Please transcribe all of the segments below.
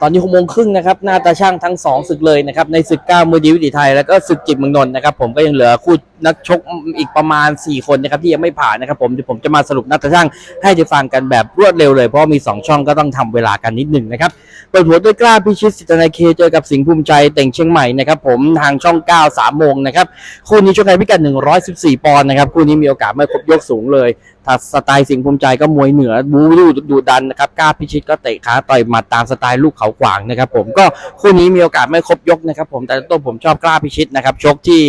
ตอนนี้หกโมงครึ่งนะครับหน้าตาช่างทั้งสองศึกเลยนะครับในศึกเก้ามือดีวิถีไทยแล้วก็ศึกจิตเมืองนนท์นะครับผมก็ยังเหลือคู่ นักชกอีกประมาณ 4 คนนะครับที่ยังไม่ผ่านนะครับผมเดี๋ยวผมจะมาสรุปน้าตาช่างให้ได้ฟังกันแบบรวดเร็วเลย เพราะมี 2 ช่องก็ต้องทำเวลากันนิดหนึ่งนะครับเปิดหัวด้วยกล้าพิชิตสิทธนาเคเจอกับสิงห์ภูมิใจเต่งเชียงใหม่นะครับผมทางช่อง 9 3โมงนะครับคู่นี้ชกกันพิกัด 114 ปอนด์นะครับคู่นี้มีโอกาสไม่ครบยกสูงเลยถ้าสไตล์สิงห์ภูมิใจก็มวยเหนือบูรูดูดันนะครับกล้าพิชิตก็เตะขาต่อยหมัดตามสไตล์ลูกเขาขวางนะครับผมก็คู่นี้มีโอกาสไม่ครบยกนะครับผมแต่ต้นผมชอบกล้าพิชิตนะครับชกที่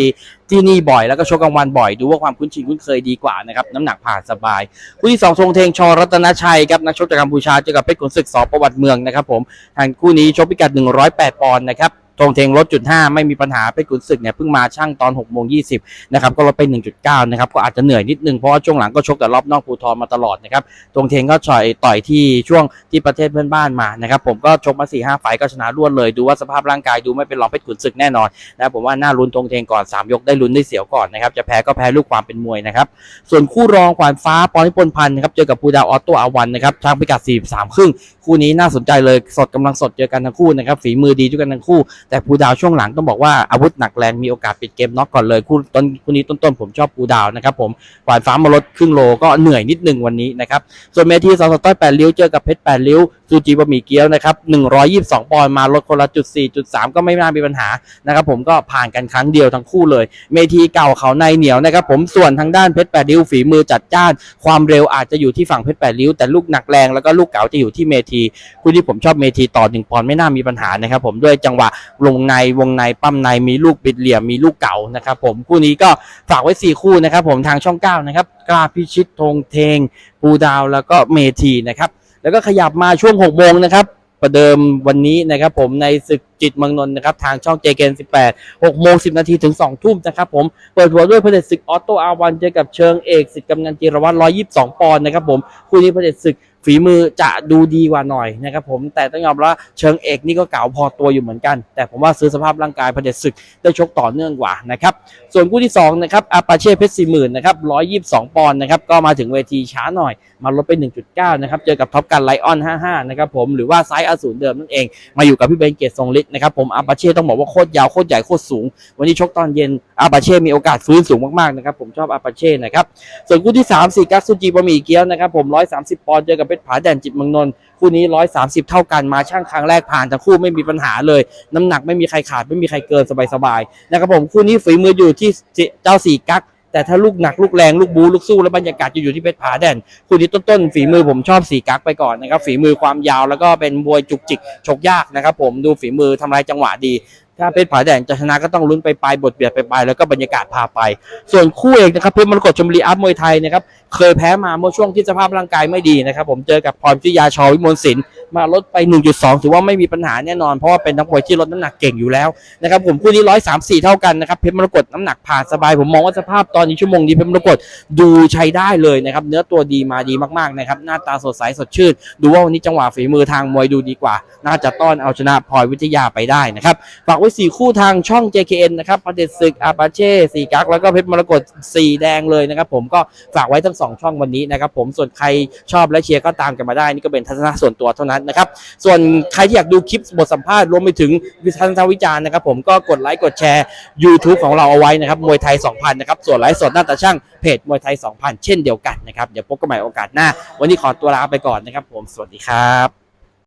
ที่นี่บ่อยแล้วก็ชกกลางวันบ่อยดูว่าความคุ้นชินคุ้นเคยดีกว่านะครับน้ำหนักผ่านสบายคู่ที่สองทรงเทงชอรัตนชัยครับนักชกจากกัมพูชาเจอกับเพชรขุนศึกสอประวัติเมืองนะครับผมทางคู่นี้ชกพิกัด 108 ปอนด์นะครับ ทรงเทงลดจุด5ไม่มีปัญหาเพชรขุนศึกเนี่ยเพิ่งมาช่างตอน6โมง20นะครับก็ลดไป1.9นะครับก็อาจจะเหนื่อยนิดนึงเพราะว่าช่วงหลังก็ชกแต่รอบนอกภูทรมาตลอดนะครับตรงเทงก็ต่อยต่อยที่ช่วงที่ประเทศเพื่อนบ้านมานะครับผมก็ชกมา4ี่ห้าไฟก็ชนะรวดเลยดูว่าสภาพร่างกายดูไม่เป็นรองเพชรขุนศึกแน่นอนนะผมว่าน่าลุ้นตรงเทงก่อน3ยกได้ลุ้นได้เสียวก่อนนะครับจะแพ้ก็แพ้ลูกความเป็นมวยนะครับส่วนคู่รองขวานฟ้าปอนิพนพันธ์นะครับเจอกับภูดาวออตโตอาวันนะครับทางพิกัด43ครึ่งคู่นี้น่าสนใจเลยสดกำลังสดเจอกันทั้งคู่นะครับฝีมือดีด้วยกันทั้งคู่แต่ภูดาวช่วงหลังต้องบอกว่าอาวุธหนักแรงมีโอกาสปิดเกมน็อกก่อนเลยคู่ต้นคู่นี้ต้นๆผมชอบภูดาวนะครับผมหวานฟ้ามาลดครึ่งโลก็เหนื่อยนิดนึงวันนี้นะครับส่วนเมทีสองสต้อยแปดริ้วเจอกับเพชรแปดริ้วซูจีบะหมี่เกี๊ยวนะครับหนึ่งร้อยยี่สิบสองปอนด์มาลดคนละจุดสี่จุดสามก็ไม่น่ามีปัญหานะครับผมก็ผ่านกันครั้งเดียวทั้งคู่เลย เมทีเก่าเขาในเหนียวนะครับผมส่วนทางด้านเพชรแปดริ้วฝีมือจัดจ้าน ความเร็วอาจจะอยู่ที่ฝั่งเพชรแปดริ้วแต่ลูกหนักแรงแล้วก็ลูกเก๋าจะอยู่ที่เมทีคู่ที่ผมชอบเมทีต่อหนึ่งปอนด์ไม่น่ามีปัญหานะครับผมด้วยจังหวะวงในวงในปั้มในมีลูกบิดเหลี่ยมมีลูกเก๋านะครับผมคู่นี้ก็ฝากไว้สี่คู่นะครับผมทางช่องเก้านะครับกล้าพิชิตธงเทงปูดาวแล้วก็เมทีนะครับ แล้วก็ขยับมาช่วง6โมงนะครับประเดิมวันนี้นะครับผมในศึกจิตมังนนท์นะครับทางช่องเจเกน18 6โมง10 นาทีถึง 2 ทุ่มนะครับผมเปิดหัวด้วยพระเดชศึกออโตอาวันเจอกับเชิงเอกสิทธิ์กำนันจิรวัตร122 ปอนด์นะครับผมคู่นี้พระเดชศึก ฝีมือจะดูดีกว่าหน่อยนะครับผมแต่ต้องยอมรับว่าเชิงเอกนี่ก็เก่าพอตัวอยู่เหมือนกัน แต่ผมว่าซื้อสภาพร่างกายพเดชศึกได้ชกต่อเนื่องกว่านะครับส่วนคู่ที่2นะครับอาปาเช่เพชรสี่หมื่นนะครับ122ปอนด์นะครับก็มาถึงเวทีช้าหน่อย มาลดไป 1.9นะครับเจอกับท็อปกันไลออน55นะครับผมหรือว่าไซส์อสูรเดิมนั่นเอง มาอยู่กับพี่เบนเกตทรงฤทธิ์นะครับผมอาปาเช่ต้องบอกว่าโคตรยาวโคตรใหญ่โคตรสูง วันนี้ชกตอนเย็นอาปาเช่มีโอกาสฟื้นสูงมากๆนะครับผมชอบอาปาเช่นะครับส่วนคู่ที่3 4กัสซูจิบะหมี่เกี๊ยวนะครับผม130ปอนด์เจอกับเชรผาแดนจิตเมืองนนท์คู่นี้ 130 เท่ากันมาช่างครั้งแรกผ่านทั้งคู่ไม่มีปัญหาเลย น้ำหนักไม่มีใครขาดไม่มีใครเกินสบายๆนะครับผมคู่นี้ฝีมืออยู่ที่เจ้าสี่กักแต่ถ้าลูกหนักลูกแรงลูกบูลูกสู้แล้วบรรยากาศจะอยู่ที่เพชรผาแดนคู่นี้ต้นๆฝีมือผมชอบสีกักไปก่อนนะครับฝีมือความยาวแล้วก็เป็นมวยจุกจิกชกยากนะครับผมดูฝีมือทำลายจังหวะดี ถ้าเพชรผาแดนจะชนะก็ต้องลุ้นไปปลายบทเบียดไปปลายแล้วก็บรรยากาศพาไป ส่วนคู่เอกนะครับเพชรมรกตชมรีอาร์ตมวยไทยนะครับเคยแพ้มาเมื่อช่วงที่สภาพร่างกายไม่ดีนะครับผมเจอกับพรพิยาชอวิมลศิลป์มาลดไป 1.2 ถือว่าไม่มีปัญหาแน่นอน เพราะว่าเป็นนักมวยที่ลดน้ำหนักเก่งอยู่แล้วนะครับผมคู่นี้ 134 เท่ากันนะครับเพชรมรกตน้ำหนักผ่านสบาย ผมมองว่าสภาพตอนนี้ชั่วโมงนี้เพชรมรกตดูใช้ได้เลยนะครับเนื้อตัวดีมาดีมากๆนะครับหน้าตาสดใสสดชื่น ดูว่าวันนี้จังหวะฝีมือทางมวยดูดีกว่า น่าจะต้อนเอาชนะพลอยวิทยาไปได้นะครับฝากว้สี่คู่ทางช่อง JKN นะครับประเดชศึกอาปาเช่สีกักแล้วก็เพชรมรกตสีแดงเลยนะครับผมก็ฝากไว้ทั้งสองช่องวันนี้นะครับผมส่วนใครชอบและเชียร์ก็ตามกันมาได้นี่ก็เป็นทัศนะส่วนตัวเท่านั้นนะครับส่วนใครที่อยากดูคลิปบทสัมภาษณ์รวมไปถึงวิทัศนวิจารณ์นะครับผมก็กดไลค์กดแชร์ YouTube ของเราเอาไว้นะครับมวยไทย 2000นะครับส่วนไลฟ์สดหน้าตาช่างเพจมวยไทย 2000 เช่นเดียวกันนะครับเดี๋ยวพบกันใหม่โอกาสหน้า วันนี้ขอตัวลาไปก่อนนะครับผมสวัสดีครับ